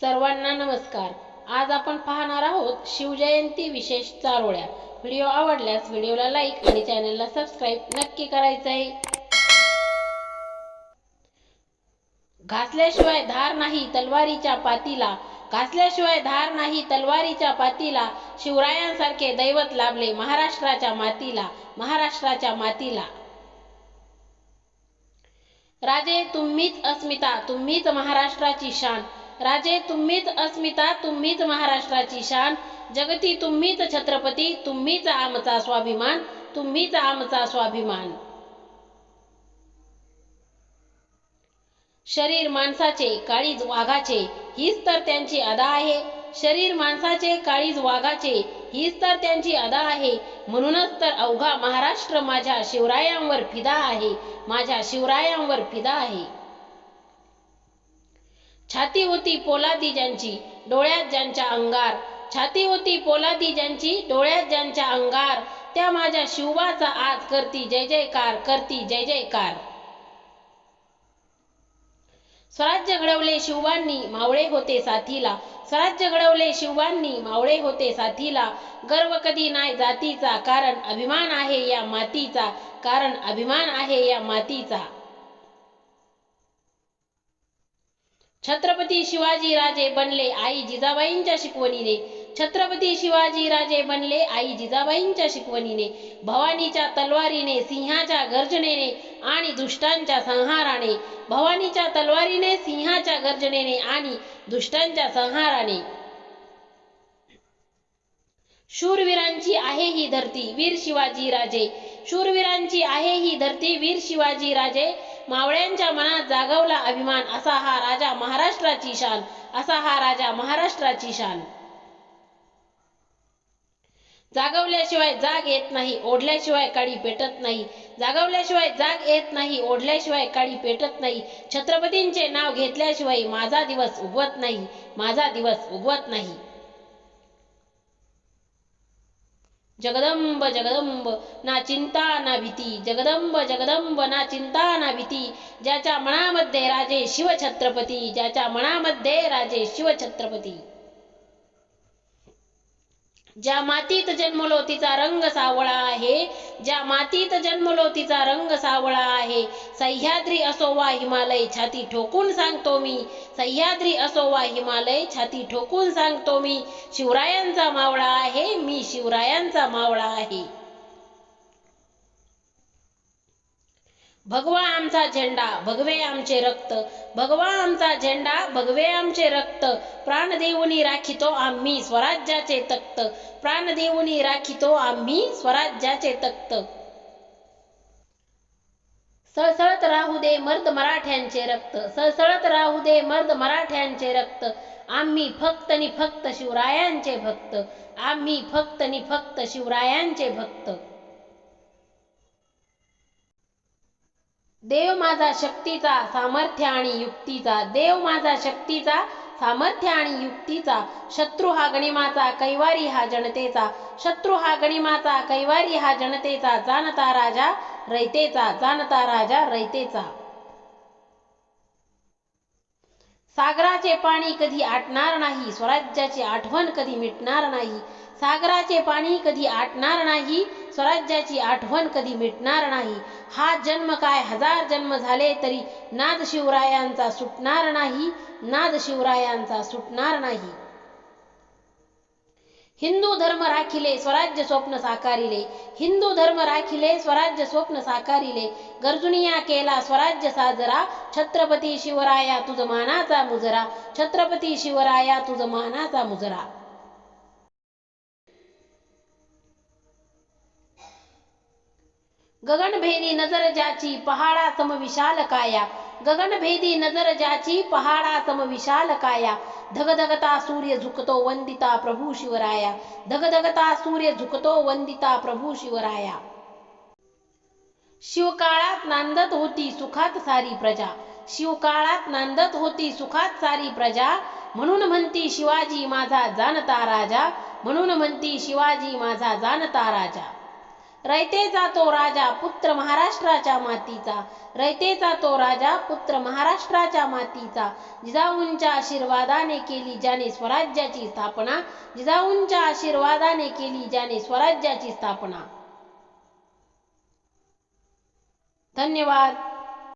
सर्वांना नमस्कार. आज आपण पाहणार आहोत शिवजयंती विशेष चारोळ्या. व्हिडिओ आवडल्यास व्हिडिओला लाईक आणि चॅनलला सबस्क्राईब नक्की करायचं आहे घासल्याशिवाय धार नाही तलवारीच्या पातीला. घासल्याशिवाय धार नाही तलवारीच्या पातीला. शिवरायांसारखे दैवत लाभले महाराष्ट्राच्या मातीला. महाराष्ट्राच्या मातीला. राजे तुम्हीच अस्मिता तुम्हीच महाराष्ट्राची शान. राजे तुम्हीच अस्मिता तुम्हीच महाराष्ट्राची शान. जगती तुम्हीच छत्रपती तुम्हीच आमचा स्वाभिमान तुम्हीच आमचा स्वाभिमान. शरीर माणसाचे काळीज वाघाचे हीच तर त्यांची अदा आहे. शरीर माणसाचे काळीज वाघाचे हीच तर त्यांची अदा आहे. म्हणूनच तर अवघा महाराष्ट्र माझ्या शिवरायांवर फिदा आहे. माझ्या शिवरायांवर फिदा आहे. छाती होती पोलादी ज्यांची डोळ्यात ज्यांच्या अंगार. छाती होती पोलादी ज्यांची डोळ्यात ज्यांच्या अंगार. त्या माझ्या शिवबाचा आज करती जय जयकार करती जय जयकार. स्वराज्य घडवले शिवबांनी मावळे होते साथीला. स्वराज्य घडवले शिवबांनी मावळे होते साथीला. गर्व कधी नाही जातीचा कारण अभिमान आहे या मातीचा. कारण अभिमान आहे या मातीचा. छत्रपती शिवाजी राजे बनले आई जिजाबाईंच्या शिकवणीने. छत्रपती शिवाजी राजे बनले आई जिजाबाईंच्या शिकवणीने. भवानीच्या तलवारीने सिंहाच्या गर्जनेने आणि दुष्टांच्या संहाराने. भवानीच्या तलवारीने सिंहाच्या गर्जनेने आणि दुष्टांच्या संहाराने. शूरवीरांची आहे ही धरती वीर शिवाजी राजे. शूरवीरांची आहे ही धरती वीर शिवाजी राजे. मावळ्यांच्या मनात जागवला अभिमान असा हा राजा महाराष्ट्राची शान असा हा राजा महाराष्ट्राची शान. जागवल्याशिवाय जाग येत नाही ओढल्याशिवाय काळी पेटत नाही. जागवल्याशिवाय जाग येत नाही ओढल्याशिवाय काळी पेटत नाही. छत्रपतींचे नाव घेतल्याशिवाय माझा दिवस उगवत नाही माझा दिवस उगवत नाही. जगदंब जगदंब ना चिंता ना भीती. जगदंब जगदंब ना चिंता ना भीती. ज्याच्या मनामध्ये राजे शिवछत्रपती ज्याच्या मनामध्ये राजे शिवछत्रपती. ज्या मातीत जन्मलो तिचा रंग सावळा आहे ज्या मातीत जन्मलो तिचा रंग सावळा आहे सह्याद्री असो वा हिमालय छाती ठोकून सांगतो मी. सह्याद्री असो वा हिमालय छाती ठोकून सांगतो मी. शिवरायांचा मावळा आहे मी शिवरायांचा मावळा आहे. भगवा आमचा झेंडा भगवे आमचे रक्त भगवा आमचा झेंडा भगवे आमचे रक्त. प्राण देऊनी राखितो आम्ही स्वराज्याचे तक्त प्राण देऊनी राखितो आम्ही स्वराज्याचे तक्त सळसळत राहू दे मर्द मराठ्यांचे रक्त. सळसळत राहू दे मर्द मराठ्यांचे रक्त. आम्ही फक्त नि फक्त शिवरायांचे भक्त. आम्ही फक्त नि फक्त शिवरायांचे भक्त. देव माझा शक्तीचा सामर्थ्य आणि युक्तीचा. देव माझा शक्तीचा सामर्थ्य आणि युक्तीचा. शत्रू हा गणिमाचा कैवारी हा जनतेचा. शत्रू हा गणिमाचा कैवारी हा जनतेचा. जाणता राजा रयतेचा जाणता राजा रयतेचा. सागराचे पाणी कधी आटणार नाही स्वराज्याची आठवण कधी मिटणार नाही. सागराचे पाणी कधी आटणार नाही स्वराज्याची आठवण कधी मिटणार नाही? हा जन्म काय? हजार जन्म झाले तरी नाद शिवरायांचा सुटणार नाही. नाद शिवरायांचा सुटणार नाही. हिंदू धर्म राखिले स्वराज्य स्वप्न साकारिले. हिंदू धर्म राखिले स्वराज्य स्वप्न साकारिले. गर्जुनिया केला स्वराज्य साजरा. छत्रपती शिवराया तुझ मानाचा मुजरा. छत्रपती शिवराया तुझ मानाचा मुजरा. गगनभेदी नजर ज्याची पहाडा सम विशाल काया। गगनभेदी नजर ज्याची पहाडा सम विशाल काया। धगधगता सूर्य झुकतो वंदिता प्रभू शिवराया। धगधगता सूर्य झुकतो वंदिता प्रभू शिवराया। शिवकाळात नांदत होती सुखात सारी प्रजा। शिवकाळात नांदत होती सुखात सारी प्रजा। म्हणून म्हणती शिवाजी माझा जाणता राजा। म्हणून म्हणती शिवाजी माझा जाणता राजा। रयतेचा तो राजा पुत्र महाराष्ट्राच्या मातीचा. रयतेचा तो राजा पुत्र महाराष्ट्राच्या मातीचा. जिजाऊंच्या आशीर्वादाने केली ज्याने स्वराज्याची स्थापना. जिजाऊंच्या आशीर्वादाने केली ज्याने स्वराज्याची स्थापना. धन्यवाद.